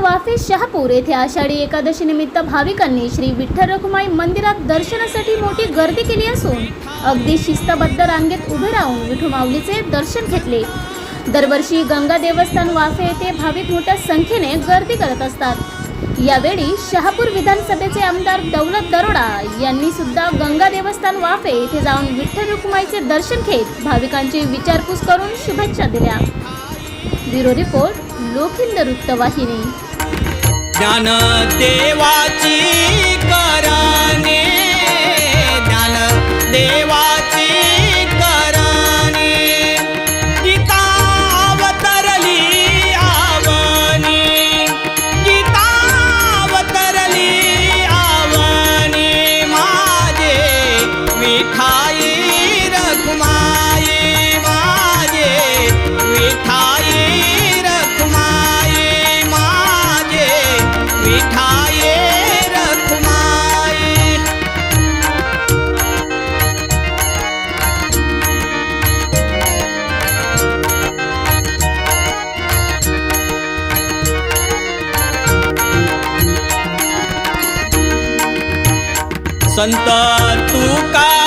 वाफे शहापूर येथे आषाढी एकादशी निमित्त भाविकांनी श्री विठ्ठल रखुमाई मंदिरात दर्शनासाठी मोठी गर्दी केली असून अगदी शिस्तबद्ध रांगेत उभे राहून विठू माऊलीचे दर्शन घेतले. दरवर्षी गंगा देवस्थान वाफे येथे भाविक मोठ्या संख्येने गर्दी करत असतात. यावेळी शहापूर विधानसभेचे आमदार दौलत दरोडा यांनी सुद्धा गंगा देवस्थान वाफे येथे जाऊन विठ्ठल रुक्माईचे दर्शन घेत भाविकांची विचारपूस करून शुभेच्छा दिल्या. ब्युरो रिपोर्ट लोखिंद वृत्तवाहिनी. ज्ञान देवाची कराने संत तुका